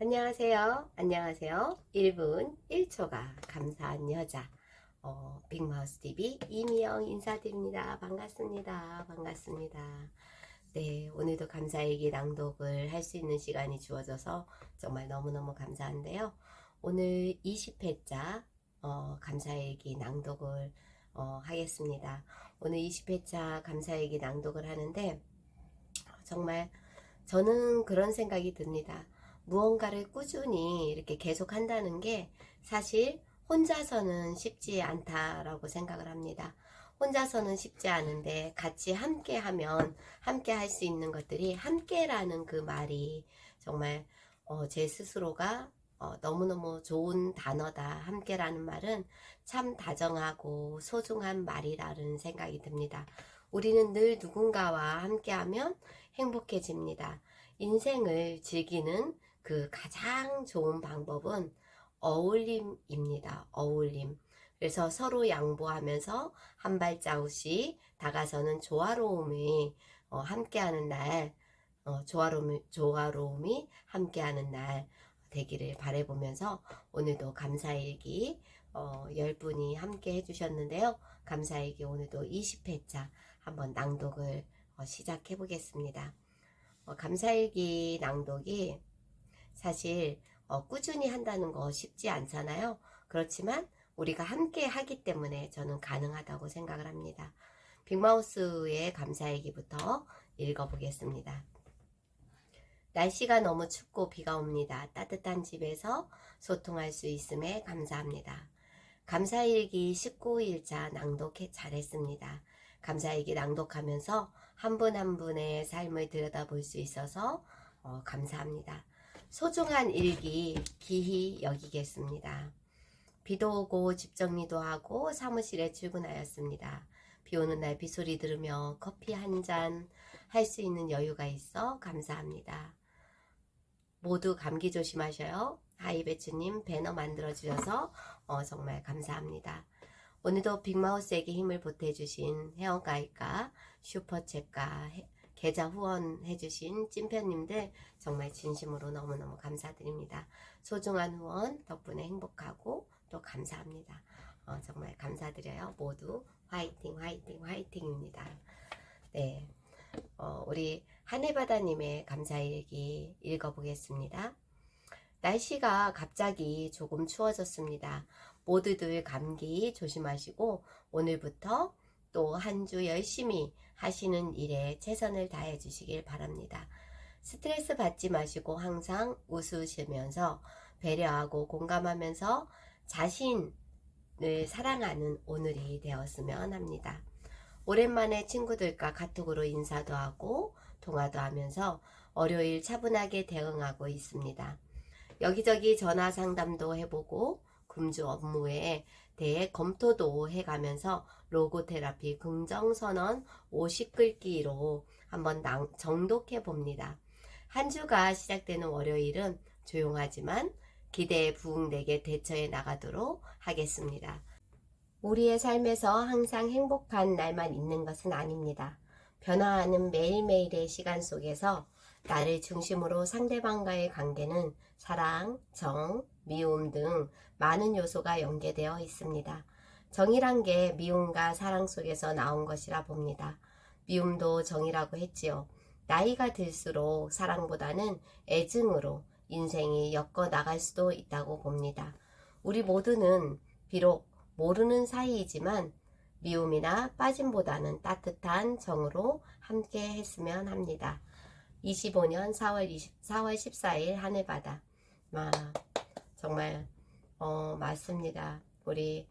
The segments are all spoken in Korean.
안녕하세요. 안녕하세요. 1분 1초가 감사한 여자. 어, 빅마우스 TV 이미영 인사드립니다. 반갑습니다. 반갑습니다. 네, 오늘도 감사일기 낭독을 할 수 있는 시간이 주어져서 정말 너무너무 감사한데요. 오늘 20회차 어, 감사일기 낭독을 어, 하겠습니다. 오늘 20회차 감사일기 낭독을 하는데 정말 저는 그런 생각이 듭니다. 무언가를 꾸준히 이렇게 계속 한다는 게 사실 혼자서는 쉽지 않다라고 생각을 합니다. 혼자서는 쉽지 않은데 같이 함께 하면 함께 할 수 있는 것들이 함께라는 그 말이 정말 어, 제 스스로가 어, 너무너무 좋은 단어다. 함께라는 말은 참 다정하고 소중한 말이라는 생각이 듭니다. 우리는 늘 누군가와 함께하면 행복해집니다. 인생을 즐기는 그 가장 좋은 방법은 어울림입니다. 어울림. 그래서 서로 양보하면서 한 발자국씩 다가서는 조화로움이 어, 함께하는 날, 어, 조화로움이, 조화로움이 함께하는 날 되기를 바래보면서 오늘도 감사일기 어, 10분이 함께 해주셨는데요. 감사일기 오늘도 20회차 한번 낭독을 어, 시작해 보겠습니다. 어, 감사일기 낭독이 사실 어, 꾸준히 한다는 거 쉽지 않잖아요. 그렇지만 우리가 함께 하기 때문에 저는 가능하다고 생각을 합니다. 빅마우스의 감사일기부터 읽어보겠습니다. 날씨가 너무 춥고 비가 옵니다. 따뜻한 집에서 소통할 수 있음에 감사합니다. 감사일기 19일차 낭독 잘했습니다. 감사일기 낭독하면서 한 분한 분의 삶을 들여다볼 수 있어서 어, 감사합니다. 소중한 일기 기히 여기겠습니다. 비도 오고 집 정리도 하고 사무실에 출근하였습니다. 비 오는 날 빗소리 들으며 커피 한 잔 할 수 있는 여유가 있어 감사합니다. 모두 감기 조심하셔요. 하이배추님 배너 만들어주셔서 어, 정말 감사합니다. 오늘도 빅마우스에게 힘을 보태주신 회원가입과 슈퍼챗과 해- 계좌 후원해주신 찐편님들 정말 진심으로 너무너무 감사드립니다. 소중한 후원 덕분에 행복하고 또 감사합니다. 어, 정말 감사드려요. 모두 화이팅, 화이팅, 화이팅입니다. 네. 어, 우리 하늘바다님의 감사일기 읽어보겠습니다. 날씨가 갑자기 조금 추워졌습니다. 모두들 감기 조심하시고 오늘부터 또 한 주 열심히 하시는 일에 최선을 다해 주시길 바랍니다. 스트레스 받지 마시고 항상 웃으시면서 배려하고 공감하면서 자신을 사랑하는 오늘이 되었으면 합니다. 오랜만에 친구들과 카톡으로 인사도 하고 통화도 하면서 월요일 차분하게 대응하고 있습니다. 여기저기 전화 상담도 해보고 금주 업무에 대해 검토도 해가면서 로고 테라피 긍정선언 50글기로 한번 낭- 정독해 봅니다. 한 주가 시작되는 월요일은 조용하지만 기대에 부응되게 대처해 나가도록 하겠습니다. 우리의 삶에서 항상 행복한 날만 있는 것은 아닙니다. 변화하는 매일매일의 시간 속에서 나를 중심으로 상대방과의 관계는 사랑, 정, 미움 등 많은 요소가 연계되어 있습니다. 정이란 게 미움과 사랑 속에서 나온 것이라 봅니다. 미움도 정이라고 했지요. 나이가 들수록 사랑보다는 애증으로 인생이 엮어 나갈 수도 있다고 봅니다. 우리 모두는 비록 모르는 사이이지만 미움이나 빠짐보다는 따뜻한 정으로 함께 했으면 합니다. 25년 4월 20, 4월 14일 하늘바다. 마, 정말 어, 맞습니다. 우리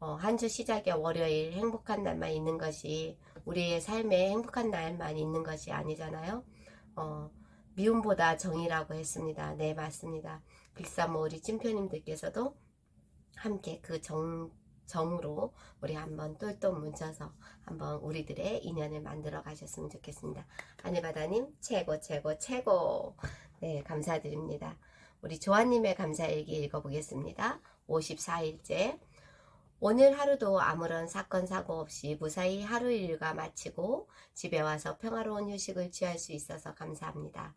어, 한 주 시작에 월요일 행복한 날만 있는 것이 우리의 삶에 행복한 날만 있는 것이 아니잖아요. 어, 미움보다 정이라고 했습니다. 네, 맞습니다. 빅사모 우리 찐표님들께서도 함께 그 정, 정으로 우리 한번 똘똘 뭉쳐서 한번 우리들의 인연을 만들어 가셨으면 좋겠습니다. 하늘바다님 최고 최고 최고 네 감사드립니다. 우리 조아님의 감사일기 읽어보겠습니다. 54일째 오늘 하루도 아무런 사건 사고 없이 무사히 하루 일과 마치고 집에 와서 평화로운 휴식을 취할 수 있어서 감사합니다.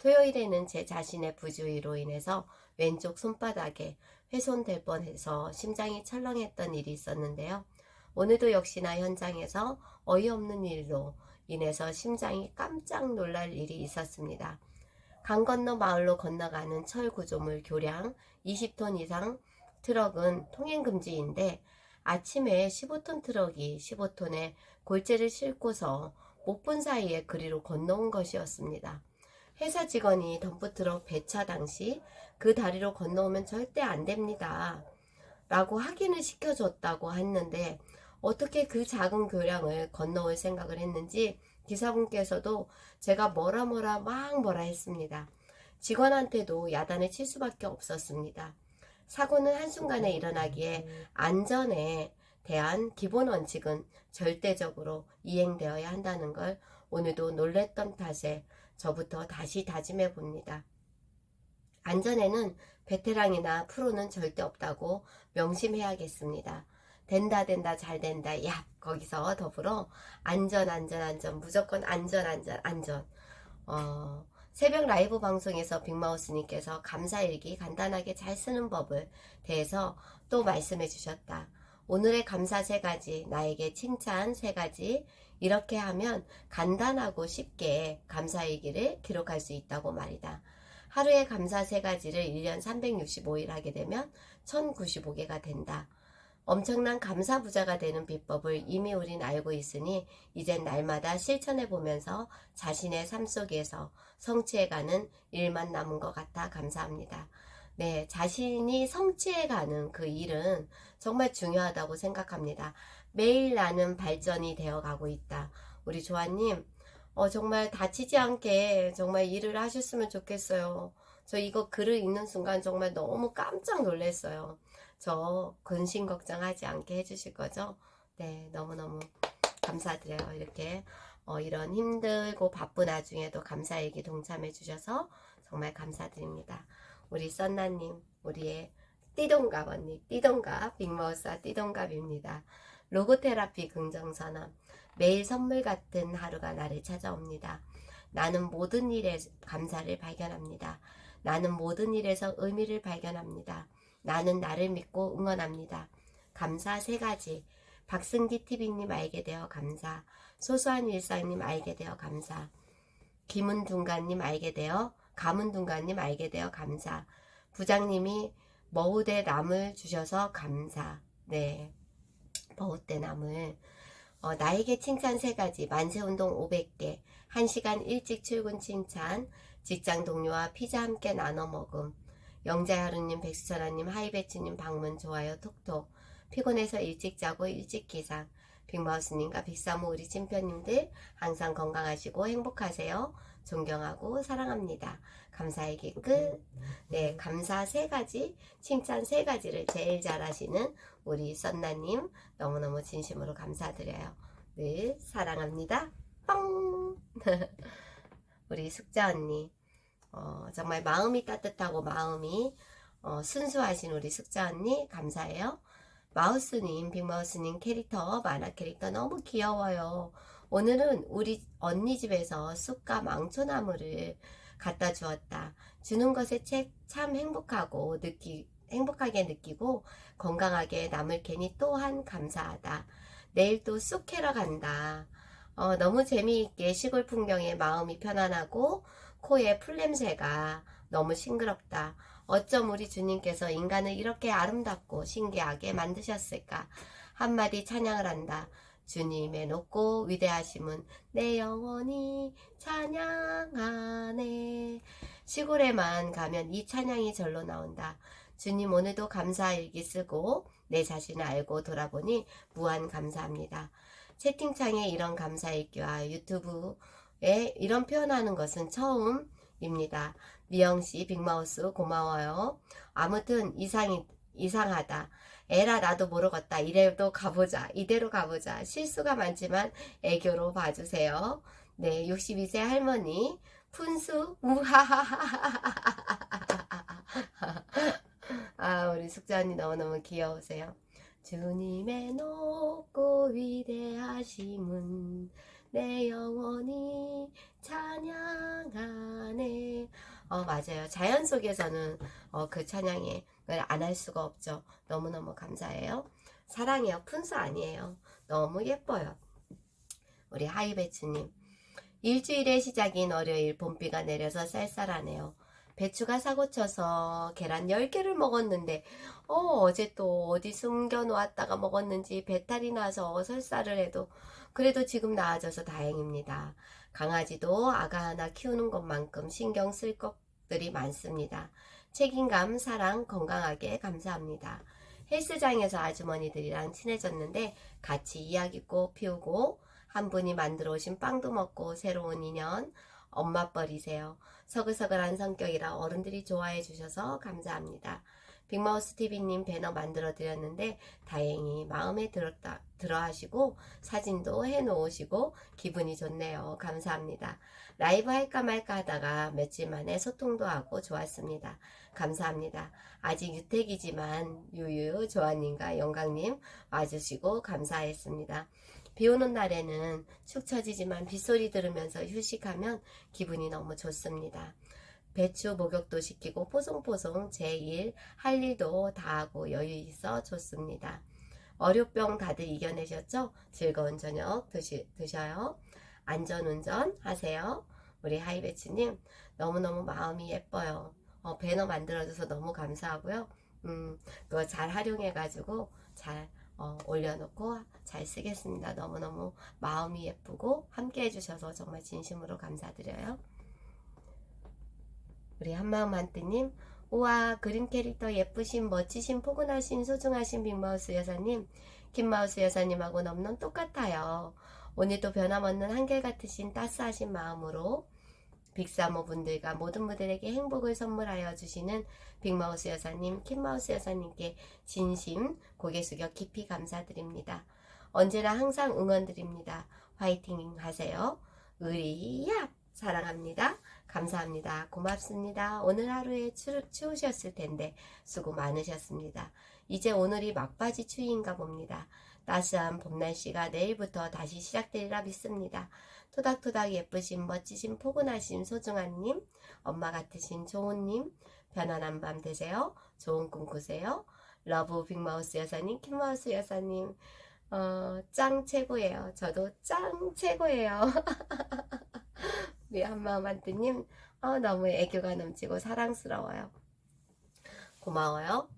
토요일에는 제 자신의 부주의로 인해서 왼쪽 손바닥에 훼손될 뻔해서 심장이 철렁했던 일이 있었는데요. 오늘도 역시나 현장에서 어이없는 일로 인해서 심장이 깜짝 놀랄 일이 있었습니다. 강 건너 마을로 건너가는 철 구조물 교량 20톤 이상 트럭은 통행 금지인데 아침에 15톤 트럭이 15톤에 골재를 싣고서 못 본 사이에 그리로 건너온 것이었습니다. 회사 직원이 덤프트럭 배차 당시 그 다리로 건너오면 절대 안 됩니다. 라고 확인을 시켜줬다고 했는데 어떻게 그 작은 교량을 건너올 생각을 했는지 기사분께서도 제가 뭐라 뭐라 막 뭐라 했습니다. 직원한테도 야단을 칠 수밖에 없었습니다. 사고는 한순간에 일어나기에 안전에 대한 기본 원칙은 절대적으로 이행되어야 한다는 걸 오늘도 놀랬던 탓에 저부터 다시 다짐해 봅니다. 안전에는 베테랑이나 프로는 절대 없다고 명심해야겠습니다. 된다 된다 잘 된다 야 거기서 더불어 안전 안전 안전 무조건 안전 안전 안전 어, 새벽 라이브 방송에서 빅마우스님께서 감사일기 간단하게 잘 쓰는 법을 대해서 또 말씀해 주셨다. 오늘의 감사 세 가지, 나에게 칭찬 세 가지, 이렇게 하면 간단하고 쉽게 감사일기를 기록할 수 있다고 말이다. 하루에 감사 세 가지를 1년 365일 하게 되면 1095개가 된다. 엄청난 감사 부자가 되는 비법을 이미 우린 알고 있으니 이젠 날마다 실천해 보면서 자신의 삶 속에서 성취해가는 일만 남은 것 같아 감사합니다. 네, 자신이 성취해가는 그 일은 정말 중요하다고 생각합니다. 매일 나는 발전이 되어 가고 있다. 우리 조아님, 어, 정말 다치지 않게 정말 일을 하셨으면 좋겠어요. 저 이거 글을 읽는 순간 정말 너무 깜짝 놀랐어요. 저 근심 걱정하지 않게 해주실 거죠? 네, 너무너무 감사드려요. 이렇게 어, 이런 힘들고 바쁜 와중에도 감사 얘기 동참해 주셔서 정말 감사드립니다. 우리 썬나님, 우리의 띠동갑 언니, 띠동갑, 빅마우스와 띠동갑입니다. 로고테라피 긍정선언. 매일 선물 같은 하루가 나를 찾아옵니다. 나는 모든 일에 감사를 발견합니다. 나는 모든 일에서 의미를 발견합니다. 나는 나를 믿고 응원합니다. 감사 세 가지. 박승기 TV님 알게 되어 감사. 소소한 일상님 알게 되어 감사. 김은둥가님 알게 되어 가문둥가님 알게 되어 감사. 부장님이 머우대 나물 주셔서 감사. 네. 머우대 나물. 어, 나에게 칭찬 세 가지. 만세 운동 500개. 1시간 일찍 출근 칭찬. 직장 동료와 피자 함께 나눠 먹음. 영자하루님, 백수천아님, 하이배치님 방문 좋아요 톡톡. 피곤해서 일찍 자고 일찍 기상. 빅마우스님과 빅사모 우리 찐편님들 항상 건강하시고 행복하세요. 존경하고 사랑합니다. 감사의 끝. 네, 감사 세 가지, 칭찬 세 가지를 제일 잘하시는 우리 썬나님 너무너무 진심으로 감사드려요. 늘 사랑합니다. 뻥! 우리 숙자 언니. 어, 정말 마음이 따뜻하고 마음이 어, 순수하신 우리 숙자 언니 감사해요. 마우스님, 빅마우스님 캐릭터, 만화 캐릭터 너무 귀여워요. 오늘은 우리 언니 집에서 쑥과 망초나무를 갖다 주었다. 주는 것에 채- 참 행복하고 느끼, 행복하게 느끼고 건강하게 남을 괜히 또한 감사하다. 내일 또 쑥 캐러 간다. 어, 너무 재미있게 시골 풍경에 마음이 편안하고 코에 풀냄새가 너무 싱그럽다. 어쩜 우리 주님께서 인간을 이렇게 아름답고 신기하게 만드셨을까? 한마디 찬양을 한다. 주님의 높고 위대하심은 내 영혼이 찬양하네. 시골에만 가면 이 찬양이 절로 나온다. 주님 오늘도 감사 일기 쓰고 내 자신을 알고 돌아보니 무한 감사합니다. 채팅창에 이런 감사 일기와 유튜브 에 이런 표현하는 것은 처음입니다. 미영씨, 빅마우스 고마워요. 아무튼 이상이, 이상하다. 에라 나도 모르겠다. 이래도 가보자. 이대로 가보자. 실수가 많지만 애교로 봐주세요. 네, 62세 할머니 푼수 아 우리 숙자 언니 너무너무 귀여우세요. 주님의 높고 위대하심은 내 영혼이 찬양하네. 어, 맞아요. 자연 속에서는 어, 그 찬양을 안할 수가 없죠. 너무너무 감사해요. 사랑해요. 푼수 아니에요. 너무 예뻐요. 우리 하이배추님. 일주일의 시작인 월요일 봄비가 내려서 쌀쌀하네요. 배추가 사고쳐서 계란 10개를 먹었는데 어, 어제 또 어디 숨겨놓았다가 먹었는지 배탈이 나서 설사를 해도 그래도 지금 나아져서 다행입니다. 강아지도 아가 하나 키우는 것만큼 신경 쓸 것들이 많습니다. 책임감, 사랑, 건강하게 감사합니다. 헬스장에서 아주머니들이랑 친해졌는데 같이 이야기꽃 피우고 한 분이 만들어 오신 빵도 먹고 새로운 인연 엄마뻘이세요. 서글서글한 성격이라 어른들이 좋아해 주셔서 감사합니다. 빅마우스 TV님 배너 만들어 드렸는데 다행히 마음에 들었다, 들어 하시고 사진도 해 놓으시고 기분이 좋네요. 감사합니다. 라이브 할까 말까 하다가 며칠 만에 소통도 하고 좋았습니다. 감사합니다. 아직 유택이지만 유유, 조아님과 영광님 와주시고 감사했습니다. 비 오는 날에는 축 처지지만 빗소리 들으면서 휴식하면 기분이 너무 좋습니다. 배추 목욕도 시키고 뽀송뽀송 제1 할 일도 다 하고 여유 있어 좋습니다. 월요병 다들 이겨내셨죠? 즐거운 저녁 드시, 드셔요. 안전운전 하세요. 우리 하이배치님 너무너무 마음이 예뻐요. 어, 배너 만들어줘서 너무 감사하고요. 음, 그거 잘 활용해가지고 잘 어, 올려놓고 잘 쓰겠습니다. 너무너무 마음이 예쁘고 함께 해주셔서 정말 진심으로 감사드려요. 우리 한마음 한뜨님, 우와, 그림 캐릭터 예쁘신, 멋지신, 포근하신, 소중하신 빅마우스 여사님, 김마우스 여사님하고 너무너무 똑같아요. 오늘도 변함없는 한결같으신 따스하신 마음으로 빅사모 분들과 모든 분들에게 행복을 선물하여 주시는 빅마우스 여사님, 킴마우스 여사님께 진심 고개 숙여 깊이 감사드립니다. 언제나 항상 응원드립니다. 화이팅 하세요. 의리야 사랑합니다. 감사합니다. 고맙습니다. 오늘 하루에 추, 추우셨을 텐데 수고 많으셨습니다. 이제 오늘이 막바지 추위인가 봅니다. 따스한 봄 날씨가 내일부터 다시 시작되리라 믿습니다. 토닥토닥 예쁘신 멋지신 포근하신 소중한님, 엄마 같으신 좋은님, 편안한 밤 되세요. 좋은 꿈 꾸세요. 러브 빅마우스 여사님, 킴마우스 여사님, 어, 짱 최고예요. 저도 짱 최고예요. 우리 한마음한테님, 어, 너무 애교가 넘치고 사랑스러워요. 고마워요.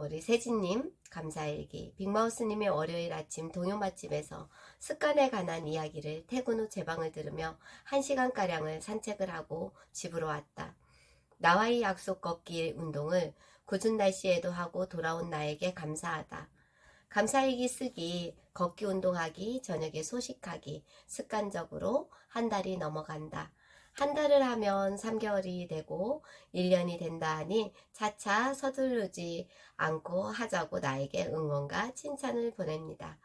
우리 세진님, 감사일기. 빅마우스님의 월요일 아침 동요 맛집에서 습관에 관한 이야기를 퇴근 후 제 방을 들으며 1시간가량을 산책을 하고 집으로 왔다. 나와의 약속 걷기 운동을 궂은 날씨에도 하고 돌아온 나에게 감사하다. 감사일기 쓰기, 걷기 운동하기, 저녁에 소식하기, 습관적으로 한 달이 넘어간다. 한 달을 하면 3개월이 되고 1년이 된다 하니 차차 서두르지 않고 하자고 나에게 응원과 칭찬을 보냅니다.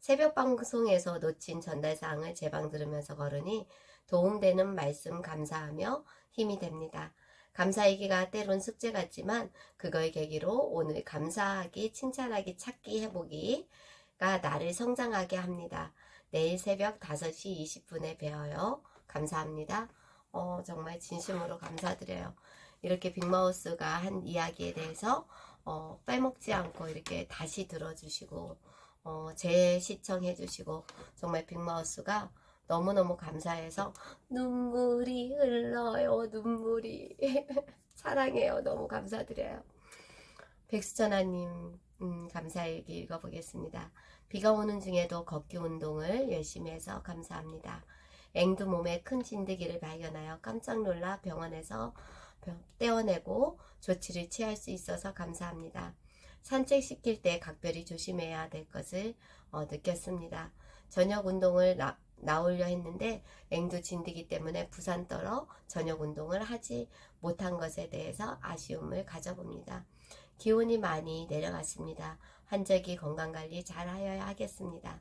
새벽 방송에서 놓친 전달사항을 제방 들으면서 걸으니 도움되는 말씀 감사하며 힘이 됩니다. 감사이기가 때론 숙제 같지만 그걸 계기로 오늘 감사하기, 칭찬하기, 찾기, 해보기가 나를 성장하게 합니다. 내일 새벽 5시 20분에 뵈어요. 감사합니다. 어, 정말 진심으로 감사드려요. 이렇게 빅마우스가 한 이야기에 대해서 어, 빼먹지 않고 이렇게 다시 들어주시고 어, 재시청해 주시고 정말 빅마우스가 너무너무 감사해서 눈물이 흘러요 눈물이. 사랑해요. 너무 감사드려요. 백수전화님 음, 감사일기 읽어보겠습니다. 비가 오는 중에도 걷기 운동을 열심히 해서 감사합니다 앵두 몸에 큰 진드기를 발견하여 깜짝 놀라 병원에서 떼어내고 조치를 취할 수 있어서 감사합니다. 산책시킬 때 각별히 조심해야 될 것을 어, 느꼈습니다. 저녁 운동을 나, 나오려 했는데 앵두 진드기 때문에 부산 떨어 저녁 운동을 하지 못한 것에 대해서 아쉬움을 가져봅니다. 기온이 많이 내려갔습니다. 환절기 건강관리 잘 하여야 하겠습니다.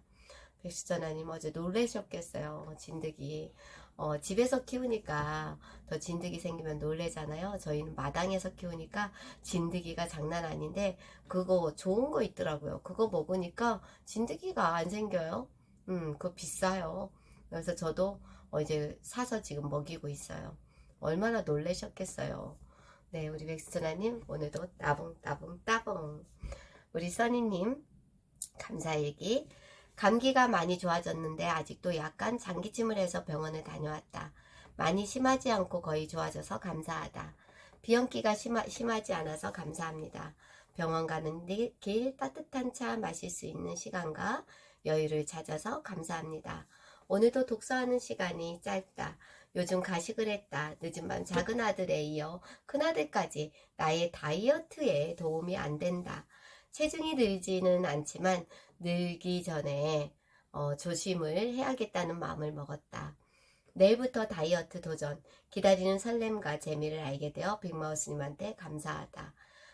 백수전화님 어제 놀라셨겠어요. 진드기. 어, 집에서 키우니까 더 진드기 생기면 놀래잖아요. 저희는 마당에서 키우니까 진드기가 장난 아닌데 그거 좋은 거 있더라고요. 그거 먹으니까 진드기가 안 생겨요. 음, 그거 비싸요. 그래서 저도 어, 이제 사서 지금 먹이고 있어요. 얼마나 놀라셨겠어요. 네, 우리 백스나님 오늘도 따봉 따봉 따봉. 우리 써니님 감사 얘기. 감기가 많이 좋아졌는데 아직도 약간 장기침을 해서 병원에 다녀왔다. 많이 심하지 않고 거의 좋아져서 감사하다. 비염기가 심하, 심하지 않아서 감사합니다. 병원 가는 길- 길 따뜻한 차 마실 수 있는 시간과 여유를 찾아서 감사합니다. 오늘도 독서하는 시간이 짧다. 요즘 가식을 했다. 늦은 밤 작은 아들에 이어 큰 아들까지 나의 다이어트에 도움이 안 된다. 체중이 늘지는 않지만 늘기 전에 어, 조심을 해야겠다는 마음을 먹었다. 내일부터 다이어트 도전, 기다리는 설렘과 재미를 알게 되어 빅마우스님한테 감사하다.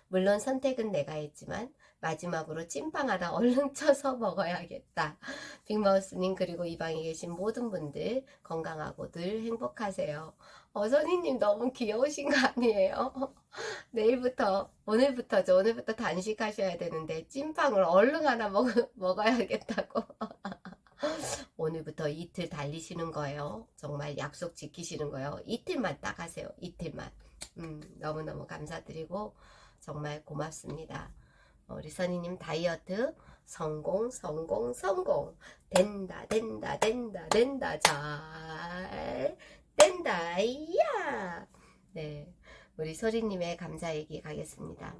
물론 선택은 내가 했지만 마지막으로 찐빵 하나 얼른 쳐서 먹어야겠다. 빅마우스님 그리고 이 방에 계신 모든 분들 건강하고 늘 행복하세요. 어, 선희님 너무 귀여우신 거 아니에요? 내일부터 오늘부터죠. 오늘부터 단식하셔야 되는데 찐빵을 얼른 하나 먹, 먹어야겠다고. 오늘부터 이틀 달리시는 거예요. 정말 약속 지키시는 거예요. 이틀만 딱 하세요. 이틀만. 음, 너무너무 감사드리고 정말 고맙습니다. 어, 우리 선희님 다이어트 성공, 성공, 성공. 된다, 된다, 된다, 된다. 잘 된다. 이야. 네. 우리 소리님의 감사 얘기 가겠습니다.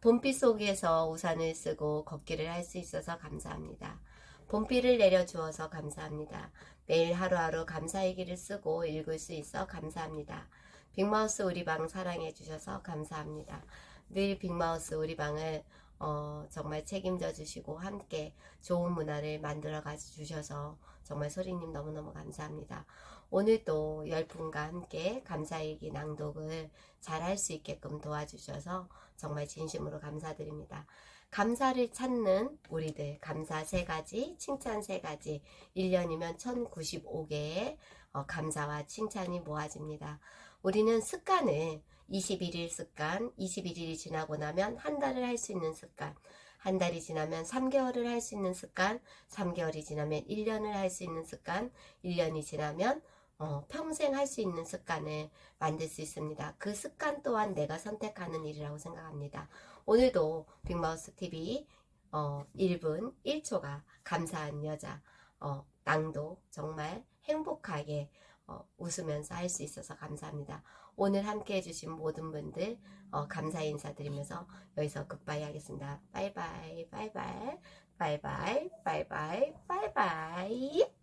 봄비 속에서 우산을 쓰고 걷기를 할 수 있어서 감사합니다. 봄비를 내려주어서 감사합니다. 매일 하루하루 감사 얘기를 쓰고 읽을 수 있어 감사합니다. 빅마우스 우리 방 사랑해 주셔서 감사합니다. 늘 빅마우스 우리 방을 어, 정말 책임져 주시고 함께 좋은 문화를 만들어 가 주셔서 정말 소리님 너무너무 감사합니다. 오늘도 열 분과 함께 감사 얘기 낭독을 잘 할 수 있게끔 도와주셔서 정말 진심으로 감사드립니다. 감사를 찾는 우리들 감사 세 가지, 칭찬 세 가지, 1년이면 1095개의 어, 감사와 칭찬이 모아집니다. 우리는 습관을 21일 습관, 21일이 지나고 나면 한 달을 할 수 있는 습관, 한 달이 지나면 3개월을 할 수 있는 습관, 3개월이 지나면 1년을 할 수 있는 습관, 1년이 지나면 어, 평생 할 수 있는 습관을 만들 수 있습니다. 그 습관 또한 내가 선택하는 일이라고 생각합니다. 오늘도 빅마우스 TV 어, 1분 1초가 감사한 여자 어, 낭독 정말 행복하게 어, 웃으면서 할 수 있어서 감사합니다. 오늘 함께 해주신 모든 분들 어, 감사 인사드리면서 여기서 굿바이 하겠습니다. 바이바이 바이바이 바이바이 바이바이 바이바이